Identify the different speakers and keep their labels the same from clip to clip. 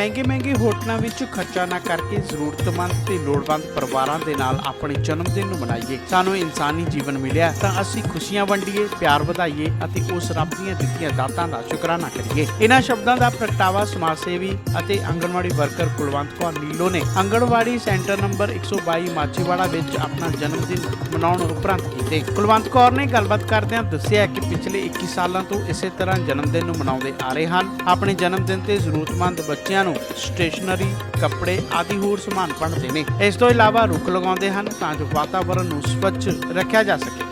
Speaker 1: ਮਹਿੰਗੇ-ਮਹਿੰਗੇ ਹੋਟਲਾਂ ਵਿੱਚ ਖਰਚਾ ਨਾ ਕਰਕੇ ਜ਼ਰੂਰਤਮੰਦ ਤੇ ਲੋੜਵੰਦ ਪਰਿਵਾਰਾਂ ਦੇ ਨਾਲ ਆਪਣੇ ਜਨਮ ਦਿਨ ਨੂੰ ਮਨਾਈਏ। ਸਾਨੂੰ ਇਨਸਾਨੀ ਜੀਵਨ ਮਿਲਿਆ ਤਾਂ ਅਸੀਂ ਖੁਸ਼ੀਆਂ ਵੰਡੀਏ, ਪਿਆਰ ਵਧਾਈਏ ਅਤੇ ਉਸ ਰੱਬ ਦੀਆਂ ਦਿੱਤੀਆਂ ਦਾਤਾਂ ਦਾ ਸ਼ੁਕਰਾਨਾ ਕਰੀਏ। ਇਹਨਾਂ ਸ਼ਬਦਾਂ ਦਾ ਪ੍ਰਗਟਾਵਾ ਸਮਾਜ ਸੇਵੀ ਅਤੇ ਆਂਗਣਵਾੜੀ ਵਰਕਰ ਕੁਲਵੰਤ ਕੌਰ ਨੀਲੋ ਨੇ ਆਂਗਣਵਾੜੀ ਸੈਂਟਰ ਨੰਬਰ 122 ਮਾਚੀਵਾੜਾ ਵਿੱਚ ਆਪਣਾ ਜਨਮ ਦਿਨ ਮਨਾਉਣ ਉਪਰੰਤ ਕੀਤੇ। ਕੁਲਵੰਤ ਕੌਰ ਨੇ ਗੱਲਬਾਤ ਕਰਦਿਆਂ ਦੱਸਿਆ ਕਿ ਪਿਛਲੇ 21 ਸਾਲਾਂ ਤੋਂ ਇਸੇ ਤਰ੍ਹਾਂ ਜਨਮ ਦਿਨ ਨੂੰ ਮਨਾਉਂਦੇ ਆ ਰਹੇ ਹਨ। ਆਪਣੇ ਜਨਮ ਦਿਨ ਤੇ ਜ਼ਰੂਰਤਮੰਦ ਬੱਚਿਆਂ ਨੂੰ ਸਟੇਸ਼ਨਰੀ ਕੱਪੜੇ ਆਦਿ ਹੋਰ ਸਮਾਨ ਵੰਡਦੇ ਨੇ। ਇਸ ਤੋਂ ਇਲਾਵਾ ਰੁੱਖ ਲਗਾਉਂਦੇ ਹਨ ਤਾਂ ਜੋ ਵਾਤਾਵਰਣ ਨੂੰ ਸਵੱਛ ਰੱਖਿਆ ਜਾ ਸਕੇ।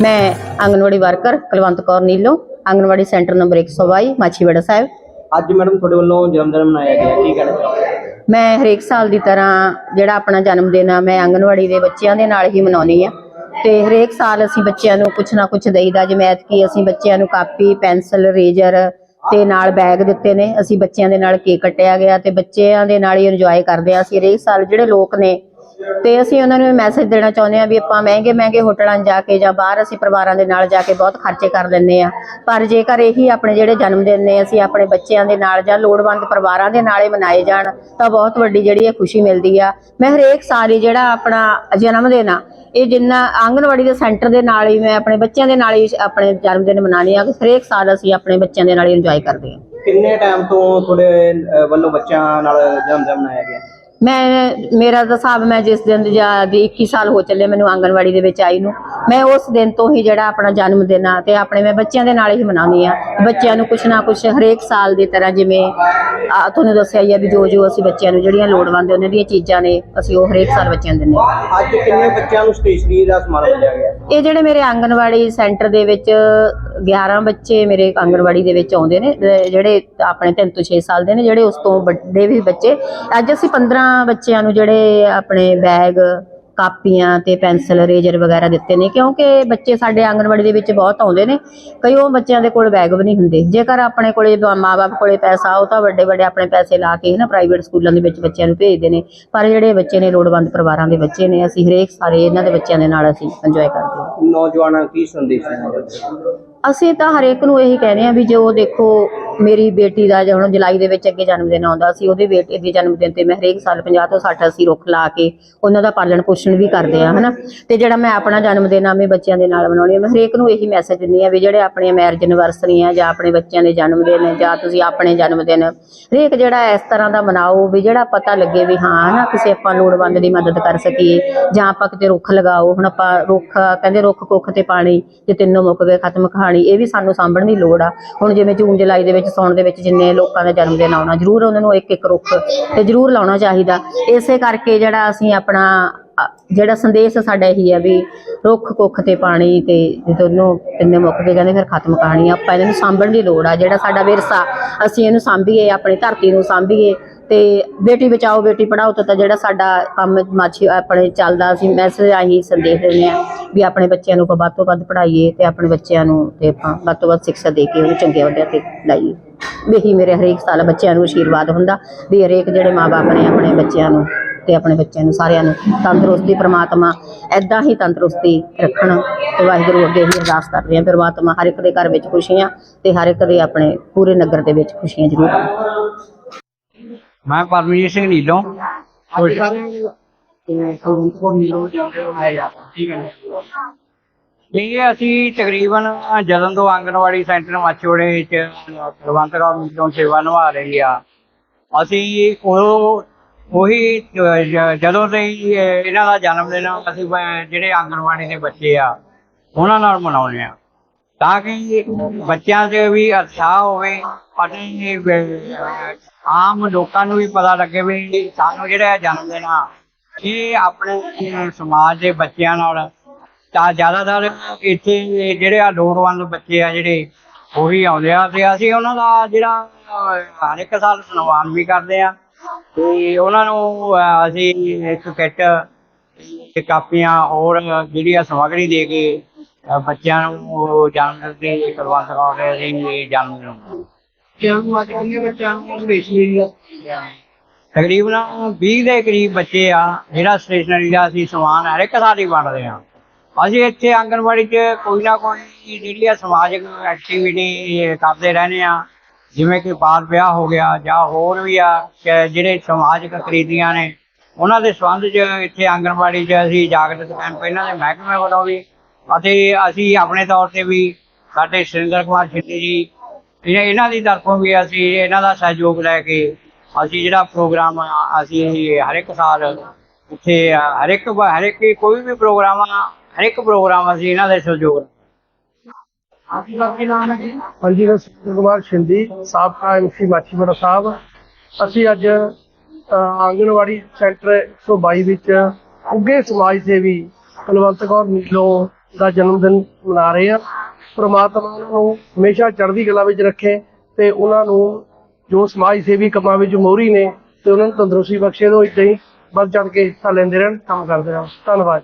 Speaker 2: ਮੈਂ anganwadi worker Kulwant Kaur Nilo anganwadi centre number 122 Machhiwara Sahib.
Speaker 3: ਅੱਜ ਮੈਡਮ ਤੁਹਾਡੇ ਵੱਲੋਂ ਜਨਮ ਦਿਨ ਮਨਾਇਆ ਗਿਆ ਕੀ ਕਹਿਣਾ ਚਾਹੋਗੇ
Speaker 2: ਮੈਂ ਹਰੇਕ ਸਾਲ ਦੀ ਤਰ੍ਹਾਂ ਜਿਹੜਾ ਆਪਣਾ ਜਨਮ ਦਿਨ ਆ ਮੈਂ ਆਂਗਨਵਾੜੀ ਦੇ ਬੱਚਿਆਂ ਦੇ ਨਾਲ ਹੀ ਮਨਾਉਣੀ ਆ ਤੇ ਹਰੇਕ ਸਾਲ ਅਸੀਂ ਬੱਚਿਆਂ ਨੂੰ ਕੁਛ ਨਾ ਕੁਛ ਦੇਈਦਾ, ਜਿਵੇਂ ਐਤਕੀ ਅਸੀਂ ਬੱਚਿਆਂ ਨੂੰ ਕਾਪੀ, ਪੈਨਸਲ, ਰੇਜ਼ਰ ਤੇ ਨਾਲ ਬੈਗ ਦਿੱਤੇ ਨੇ। ਅਸੀਂ ਬੱਚਿਆਂ ਦੇ ਨਾਲ ਕੇਕ ਕੱਟਿਆ ਗਿਆ ਤੇ ਬੱਚਿਆਂ ਦੇ ਨਾਲ ਹੀ ਇੰਜੋਏ ਕਰਦੇ ਆ। ਅਸੀਂ ਹਰੇਕ ਸਾਲ ਜਿਹੜੇ ਲੋਕ ਨੇ ਤੇ ਅਸੀਂ ਉਹਨਾਂ ਨੂੰ ਮੈਸੇਜ ਦੇਣਾ ਚਾਹੁੰਦੇ ਆ ਵੀ ਆਪਾਂ ਮਹਿੰਗੇ ਮਹਿੰਗੇ ਹੋਟਲਾਂ 'ਚ ਜਾ ਕੇ ਜਾਂ ਬਾਹਰ ਅਸੀਂ ਪਰਿਵਾਰਾਂ ਦੇ ਨਾਲ ਜਾ ਕੇ ਬਹੁਤ ਖਰਚੇ ਕਰ ਲੈਂਦੇ ਆ ਪਰ ਜੇਕਰ ਇਹੀ ਆਪਣੇ ਜਿਹੜੇ ਜਨਮ ਦਿਨ ਨੇ, ਅਸੀਂ ਆਪਣੇ ਬੱਚਿਆਂ ਦੇ ਨਾਲ ਜਾਂ ਲੋੜਵੰਦ ਪਰਿਵਾਰਾਂ ਦੇ ਨਾਲ ਮਨਾਏ ਜਾਣ, ਤਾਂ ਬਹੁਤ ਵੱਡੀ ਜਿਹੜੀ ਇਹ ਖੁਸ਼ੀ ਮਿਲਦੀ ਆ। ਮੈਂ ਹਰੇਕ ਸਾਲ ਹੀ ਜਿਹੜਾ ਆਪਣਾ ਜਨਮ ਦਿਨ ਆ, ਇਹ ਜਿੰਨਾ ਆਂਗਨਵਾੜੀ ਦੇ ਸੈਂਟਰ ਦੇ ਨਾਲ ਹੀ ਮੈਂ ਆਪਣੇ ਬੱਚਿਆਂ ਦੇ ਨਾਲ ਹੀ ਆਪਣੇ ਜਨਮ ਦਿਨ ਮਨਾਉਂਦੀ ਆ ਹਰੇਕ ਸਾਲ ਅਸੀਂ ਆਪਣੇ ਬੱਚਿਆਂ ਦੇ ਨਾਲ ਹੀ ਇੰਜੋਏ ਕਰਦੇ ਹਾਂ।
Speaker 3: ਕਿੰਨੇ ਟਾਈਮ ਤੋਂ ਤੁਹਾਡੇ ਵੱਲੋਂ ਬੱਚਿਆਂ ਨਾਲ ਜਨਮ ਦਿਨ ਮਨਾਇਆ ਗਿਆ?
Speaker 2: ਮੈਂ, ਮੇਰਾ ਤਾਂ ਹਿਸਾਬ ਮੈਂ ਜਿਸ ਦਿਨ ਦੀ ਜਾਂ ਦੀ 21 ਸਾਲ ਹੋ ਚੱਲੇ ਮੈਨੂੰ ਆਂਗਣਵਾੜੀ ਦੇ ਵਿੱਚ ਆਈ ਨੂੰ। ਮੈਂ ਉਸ ਦਿਨ ਤੋਂ ਹੀ ਜਿਹੜਾ ਆਪਣਾ ਜਨਮ ਦਿਨ ਆ ਤੇ ਆਪਣੇ ਮੈਂ ਬੱਚਿਆਂ ਦੇ ਨਾਲ ਹੀ ਮਨਾਉਂਦੀ ਆ। ਬੱਚਿਆਂ ਨੂੰ ਕੁਛ ਨਾ ਕੁਛ ਹਰੇਕ ਸਾਲ ਦੀ ਤਰ੍ਹਾਂ ਜਿਵੇਂ, ਆ, ਤੁਹਾਨੂੰ ਦੱਸਿਆ ਹੀ ਆ ਵੀ ਜੋ ਜੋ ਅਸੀਂ ਬੱਚਿਆਂ ਨੂੰ ਜਿਹੜੀਆਂ ਲੋੜਵੰਦ ਉਹਨਾਂ ਦੀਆਂ ਚੀਜ਼ਾਂ ਨੇ, ਅਸੀਂ ਉਹ ਹਰੇਕ ਸਾਲ ਬੱਚਿਆਂ ਨੂੰ ਦਿੰਦੇ ਹਾਂ
Speaker 3: ਅੱਜ ਕਿੰਨੇ ਬੱਚਿਆਂ ਨੂੰ ਸਟੇਸ਼ਨਰੀ ਦਾ ਸਮਾਨ ਵੰਡਿਆ ਗਿਆ?
Speaker 2: ਇਹ ਜਿਹੜੇ ਮੇਰੇ ਆਂਗਣਵਾੜੀ ਸੈਂਟਰ ਦੇ ਵਿੱਚ 11 ਬੱਚੇ ਮੇਰੇ ਆਂਗਨਵਾੜੀ ਦੇ ਵਿੱਚ ਆਉਂਦੇ ਨੇ ਜਿਹੜੇ ਆਪਣੇ 3 ਤੋਂ 6 ਸਾਲ ਦੇ ਨੇ, ਜਿਹੜੇ ਉਸ ਤੋਂ ਵੱਡੇ ਵੀ ਬੱਚੇ। ਅੱਜ ਅਸੀਂ 15 ਬੱਚਿਆਂ ਨੂੰ ਜਿਹੜੇ ਆਪਣੇ ਬੈਗ, ਕਾਪੀਆਂ ਤੇ ਪੈਨਸਲ, ਰੇਜ਼ਰ ਵਗੈਰਾ ਦਿੱਤੇ ਨੇ, ਕਿਉਂਕਿ ਬੱਚੇ ਸਾਡੇ ਆਂਗਣਵਾੜੀ ਦੇ ਵਿੱਚ ਬਹੁਤ ਆਉਂਦੇ ਨੇ। ਕਈ ਉਹ ਬੱਚਿਆਂ ਦੇ ਕੋਲ ਬੈਗ ਵੀ ਨਹੀਂ ਹੁੰਦੇ। ਜੇਕਰ ਆਪਣੇ ਕੋਲੇ ਮਾਪੇ ਕੋਲੇ ਪੈਸਾ ਉਹ ਤਾਂ ਵੱਡੇ ਵੱਡੇ ਆਪਣੇ ਪੈਸੇ ਲਾ ਕੇ ਨਾ ਪ੍ਰਾਈਵੇਟ ਸਕੂਲਾਂ ਦੇ ਵਿੱਚ ਬੱਚਿਆਂ ਨੂੰ ਭੇਜਦੇ ਨੇ। ਪਰ ਜਿਹੜੇ ਬੱਚੇ ਨੇ, ਲੋੜਵੰਦ ਪਰਿਵਾਰਾਂ ਦੇ ਬੱਚੇ ਨੇ, ਅਸੀਂ ਹਰੇਕ ਸਾਰੇ ਇਹਨਾਂ ਦੇ ਬੱਚਿਆਂ ਦੇ ਨਾਲ ਅਸੀਂ ਇੰਜੋਏ ਕਰਦੇ ਹਾਂ
Speaker 3: ਨੌਜਵਾਨਾਂ ਨੂੰ ਕੀ ਸੰਦੇਸ਼ ਦੇਣਾ ਚਾਹੁੰਦੇ
Speaker 2: ਅਸੀਂ ਤਾਂ ਹਰੇਕ ਨੂੰ ਇਹੀ ਕਹਿ ਰਹੇ ਹਾਂ ਵੀ ਜੋ ਦੇਖੋ ਮੇਰੀ ਬੇਟੀ ਦਾ ਜੇ ਹੁਣ ਜੁਲਾਈ ਦੇ ਵਿੱਚ ਅੱਗੇ ਜਨਮ ਦਿਨ ਆਉਂਦਾ ਸੀ, ਉਹਦੇ ਬੇਟੇ ਦੇ ਜਨਮ ਦਿਨ ਤੇ ਮੈਂ ਹਰੇਕ ਸਾਲ 50 ਤੋਂ 60 ਅਸੀਂ ਰੁੱਖ ਲਾ ਕੇ ਉਹਨਾਂ ਦਾ ਪਾਲਣ ਪੋਸ਼ਣ ਵੀ ਕਰਦੇ ਆ, ਹਨਾ? ਤੇ ਜਿਹੜਾ ਮੈਂ ਆਪਣਾ ਜਨਮ ਦਿਨ ਆ ਬੱਚਿਆਂ ਦੇ ਨਾਲ ਮਨਾਉਣੀ ਆ, ਮੈਂ ਹਰੇਕ ਨੂੰ ਇਹੀ ਮੈਸੇਜ ਦਿੰਦੀ ਆ ਵੀ ਜਿਹੜੇ ਆਪਣੀਆਂ ਮੈਰਿਜ ਐਨਵਰਸਰੀ ਆ ਜਾਂ ਆਪਣੇ ਬੱਚਿਆਂ ਦੇ ਜਨਮ ਦਿਨ ਆ ਜਾਂ ਤੁਸੀਂ ਆਪਣੇ ਜਨਮ ਦਿਨ, ਹਰੇਕ ਜਿਹੜਾ ਇਸ ਤਰ੍ਹਾਂ ਦਾ ਮਨਾਓ ਵੀ ਜਿਹੜਾ ਪਤਾ ਲੱਗੇ ਵੀ ਹਾਂ, ਹਨਾ, ਕਿਸੇ ਆਪਾਂ ਲੋੜਵੰਦ ਦੀ ਮਦਦ ਕਰ ਸਕੀਏ ਜਾਂ ਆਪਾਂ ਕਿਤੇ ਰੁੱਖ ਲਗਾਓ, ਹੁਣ ਆਪਾਂ ਰੁੱਖ, ਕਹਿੰਦੇ ਰੁੱਖ ਕੁੱਖ ਤੇ ਪਾਣੀ, ਜੇ ਤਿੰਨੋਂ ਮੁੱਕ ਗਏ ਖਤਮ ਕਹਾਣੀ, ਇਹ ਵੀ ਸਾਨੂੰ ਸਾਂਭਣ ਦੀ ਲੋੜ ਆ। ਹੁਣ ਜਿਵੇਂ ਜੂਨ, ਜੁਲਾਈ ਦੇ ਵਿੱਚ ਸੌਣ ਦੇ ਵਿੱਚ ਜਿੰਨੇ ਲੋਕਾਂ ਦਾ ਜਨਮ ਦਿਨ ਆਉਣਾ, ਜ਼ਰੂਰ ਉਹਨਾਂ ਨੂੰ ਇੱਕ ਇੱਕ ਰੁੱਖ ਤੇ ਜ਼ਰੂਰ ਲਾਉਣਾ ਚਾਹੀਦਾ ਇਸੇ ਕਰਕੇ ਜਿਹੜਾ ਅਸੀਂ ਆਪਣਾ ਜਿਹੜਾ ਸੰਦੇਸ਼ ਸਾਡਾ ਇਹੀ ਹੈ ਵੀ ਰੁੱਖ, ਕੁੱਖ ਤੇ ਪਾਣੀ ਤੇ ਦੋਨੋਂ ਤਿੰਨੇ ਮੁੱਕ ਕੇ ਕਹਿੰਦੇ ਫਿਰ ਖਤਮ ਕਹਾਣੀ ਆ। ਆਪਾਂ ਇਹਨਾਂ ਨੂੰ ਸਾਂਭਣ ਦੀ ਲੋੜ ਆ ਜਿਹੜਾ ਸਾਡਾ ਵਿਰਸਾ, ਅਸੀਂ ਇਹਨੂੰ ਸਾਂਭੀਏ, ਆਪਣੀ ਧਰਤੀ ਨੂੰ ਸਾਂਭੀਏ ਤੇ ਬੇਟੀ ਬਚਾਓ, ਬੇਟੀ ਪੜਾਓ ਤਾਂ ਜਿਹੜਾ ਸਾਡਾ ਕੰਮ ਮਾਛੀ ਆਪਣੇ ਚੱਲਦਾ ਅਸੀਂ ਮੈਸੇਜ ਆਹੀ ਸੰਦੇਸ਼ ਦਿੰਦੇ ਆ ਵੀ ਆਪਣੇ ਬੱਚਿਆਂ ਨੂੰ ਆਪਾਂ ਵੱਧ ਤੋਂ ਵੱਧ ਪੜਾਈਏ ਤੇ ਆਪਣੇ ਬੱਚਿਆਂ ਨੂੰ ਤੇ ਆਪਾਂ ਵੱਧ ਤੋਂ ਵੱਧ ਸਿੱਖਿਆ ਦੇ ਕੇ ਉਹਨੂੰ ਚੰਗੇ ਅਹੁਦਿਆਂ ਤੇ ਲਾਈਏ। ਇਹੀ ਮੇਰੇ ਹਰੇਕ ਸਾਲ ਬੱਚਿਆਂ ਨੂੰ ਆਸ਼ੀਰਵਾਦ ਹੁੰਦਾ ਵੀ ਹਰੇਕ ਜਿਹੜੇ ਮਾਪੇ ਨੇ ਆਪਣੇ ਬੱਚਿਆਂ ਨੂੰ ਤੇ ਆਪਣੇ ਬੱਚਿਆਂ ਨੂੰ ਸਾਰਿਆਂ ਨੂੰ ਤੰਦਰੁਸਤੀ, ਪ੍ਰਮਾਤਮਾ ਐਦਾਂ ਹੀ ਤੰਦਰੁਸਤੀ ਰੱਖਣ ਤੇ ਵਾਹਿਗੁਰੂ ਅੱਗੇ ਹੀ ਅਰਦਾਸ ਕਰ ਰਹੇ ਹਾਂ ਪ੍ਰਮਾਤਮਾ ਹਰ ਇੱਕ ਦੇ ਘਰ ਵਿੱਚ ਖੁਸ਼ੀਆਂ ਤੇ ਹਰ ਇੱਕ ਦੇ ਆਪਣੇ ਪੂਰੇ ਨਗਰ ਦੇ ਵਿੱਚ ਖੁਸ਼ੀਆਂ ਜ਼ਰੂਰ
Speaker 4: ਮੈਂ ਪਰਮਜੀਤ ਸਿੰਘ ਨੀਲੋਂ ਠੀਕ ਹੈ ਅਸੀਂ ਤਕਰੀਬਨ ਜਦੋਂ ਤੋਂ ਆਂਗਣਵਾੜੀ ਸੈਂਟਰ ਮਾਛੋੜੇ ਚ ਕੁਲਵੰਤ ਕੌਰ ਨੀਲੋਂ ਸੇਵਾ ਨਿਭਾ ਰਹੀ ਆ। ਅਸੀਂ ਉਹ ਉਹੀ ਜਦੋਂ ਅਹ, ਇਹਨਾਂ ਦਾ ਜਨਮ ਦਿਨ ਅਸੀਂ ਜਿਹੜੇ ਆਂਗਣਵਾੜੀ ਦੇ ਬੱਚੇ ਆ ਉਹਨਾਂ ਨਾਲ ਮਨਾਉਂਦੇ ਆ। ਤਾਂ ਕਿ ਬੱਚਿਆਂ 'ਚ ਵੀ ਉਤਸ਼ਾਹ ਹੋਵੇ ਅਤੇ ਆਮ ਲੋਕਾਂ ਨੂੰ ਵੀ ਪਤਾ ਲੱਗੇ ਵੀ ਸਾਨੂੰ ਜਿਹੜਾ ਜਨਮ ਦਿਨ ਆ, ਇਹ ਆਪਣੇ ਸਮਾਜ ਦੇ ਬੱਚਿਆਂ ਨਾਲ ਤਾਂ ਜ਼ਿਆਦਾਤਰ ਇੱਥੇ ਜਿਹੜੇ ਆ ਲੋੜਵੰਦ ਬੱਚੇ ਆ ਜਿਹੜੇ, ਉਹ ਵੀ ਆਉਂਦੇ ਆ ਤੇ ਅਸੀਂ ਉਹਨਾਂ ਦਾ ਜਿਹੜਾ ਹਰ ਇੱਕ ਸਾਲ ਸਨਮਾਨ ਵੀ ਕਰਦੇ ਆ। ਤੇ ਉਹਨਾਂ ਨੂੰ ਅਸੀਂ ਇੱਕ ਕਿੱਟ ਤੇ ਕਾਪੀਆਂ ਹੋਰ ਜਿਹੜੀ ਆ ਸਮੱਗਰੀ ਦੇ ਕੇ ਅਹ, ਬੱਚਿਆਂ ਨੂੰ ਉਹ ਜਨਮ ਦੇ ਕਰਵਾ ਸਕਾਂਗੇ ਅਸੀਂ ਜਨਮ ਦਿਨ ਕਿਉਂ? ਅੱਜ ਕਿੰਨੇ ਬੱਚਿਆਂ ਨੂੰ ਤਕਰੀਬਨ 20 ਦੇ ਕਰੀਬ ਬੱਚੇ ਆ ਜਿਹੜਾ ਸਟੇਸ਼ਨਰੀ ਦਾ ਅਸੀਂ ਸਮਾਨ ਹਰ ਇੱਕ ਹੀ ਵੰਡਦੇ ਆ ਅਸੀਂ ਇੱਥੇ ਆਂਗਣਵਾੜੀ 'ਚ ਕੋਈ ਨਾ ਕੋਈ ਜਿਹੜੀ ਆ ਸਮਾਜਿਕ ਐਕਟੀਵਿਟੀ ਕਰਦੇ ਰਹਿੰਦੇ ਆ ਜਿਵੇਂ ਕਿ ਬਾਲ ਵਿਆਹ ਹੋ ਗਿਆ ਜਾਂ ਹੋਰ ਵੀ ਆ ਕਿ ਜਿਹੜੇ ਸਮਾਜਿਕ ਕ੍ਰਿਤੀਆਂ ਨੇ ਉਹਨਾਂ ਦੇ ਸੰਬੰਧ 'ਚ ਇੱਥੇ ਆਂਗਣਵਾੜੀ 'ਚ ਅਸੀਂ ਜਾਗਰਤ ਕੈਂਪੇਨਾਂ ਦੇ ਮਹਿਕਮੇ ਵੱਲੋਂ ਵੀ ਅਤੇ ਅਸੀਂ ਆਪਣੇ ਤੌਰ ਤੇ ਵੀ ਸਾਡੇ ਸੁਰਿੰਦਰ ਕੁਮਾਰ ਸ਼ਿੰਦੇ ਜੀ ਇਹਨਾਂ ਇਹਨਾਂ ਦੀ ਤਰਫੋਂ ਵੀ ਅਸੀਂ ਇਹਨਾਂ ਦਾ ਸਹਿਯੋਗ ਲੈ ਕੇ ਅਸੀਂ ਜਿਹੜਾ ਪ੍ਰੋਗਰਾਮ ਅਸੀਂ ਹਰ ਇੱਕ ਸਾਲ ਉੱਥੇ ਹਰ ਇੱਕ ਹਰ ਇੱਕ ਕੋਈ ਵੀ ਪ੍ਰੋਗਰਾਮ ਹਰ ਇੱਕ ਪ੍ਰੋਗਰਾਮ ਅਸੀਂ ਇਹਨਾਂ ਦੇ ਸਹਿਯੋਗ
Speaker 5: ਹਾਂਜੀ ਮੈਂ ਸੁਖਿੰਦਰ ਕੁਮਾਰ ਸ਼ਿੰਦੀ ਸਾਬਕਾ ਐਮਸੀ ਮਾਛੀਵਾੜਾ ਸਾਹਿਬ। ਅਸੀਂ ਅੱਜ ਆਂਗਣਵਾੜੀ ਸੈਂਟਰ 122 ਵਿੱਚ ਉੱਗੇ ਸਮਾਜ ਸੇਵੀ ਕੁਲਵੰਤ ਕੌਰ ਨੀਲੋ ਦਾ ਜਨਮ ਦਿਨ ਮਨਾ ਰਹੇ ਹਾਂ ਪ੍ਰਮਾਤਮਾ ਉਹਨਾਂ ਨੂੰ ਹਮੇਸ਼ਾ ਚੜ੍ਹਦੀ ਕਲਾ ਵਿੱਚ ਰੱਖੇ ਤੇ ਉਹਨਾਂ ਨੂੰ ਜੋ ਸਮਾਜ ਸੇਵੀ ਕੰਮਾਂ ਵਿੱਚ ਮੋਹਰੀ ਨੇ ਤੇ ਉਹਨਾਂ ਨੂੰ ਤੰਦਰੁਸਤੀ ਬਖਸ਼ੇ ਦੋ ਇਦਾਂ ਹੀ ਵੱਧ ਚੜ ਕੇ ਹਿੱਸਾ ਲੈਂਦੇ ਰਹਿਣ, ਕੰਮ ਕਰਦੇ ਰਹਿਣ। ਧੰਨਵਾਦ।